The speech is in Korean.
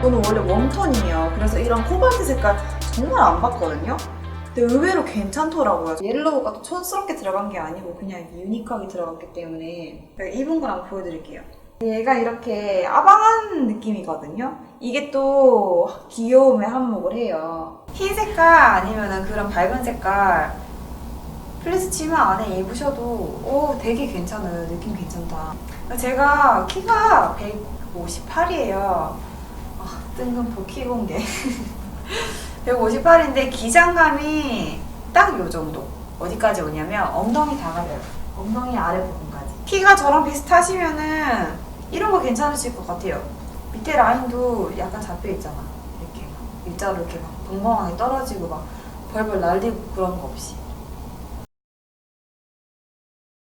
저는 원래 웜톤이에요. 그래서 이런 코발트 색깔 정말 안 봤거든요. 근데 의외로 괜찮더라고요. 옐로우가 또 촌스럽게 들어간 게 아니고 그냥 유니크하게 들어갔기 때문에 제가 입은 걸 한번 보여드릴게요. 얘가 이렇게 아방한 느낌이거든요. 이게 또 귀여움에 한몫을 해요. 흰 색깔 아니면 그런 밝은 색깔 플리스 치마 안에 입으셔도 오 되게 괜찮아요. 느낌 괜찮다. 제가 키가 158이에요. 아, 뜬금포 키 공개. 158인데 기장감이 딱 요 정도. 어디까지 오냐면 엉덩이 다 가려요. 엉덩이 아래 부분까지. 키가 저랑 비슷하시면은 이런 거 괜찮으실 것 같아요. 밑에 라인도 약간 잡혀 있잖아. 이렇게 막 일자로 이렇게 막 벙벙하게 떨어지고 막 벌벌 날리고 그런 거 없이.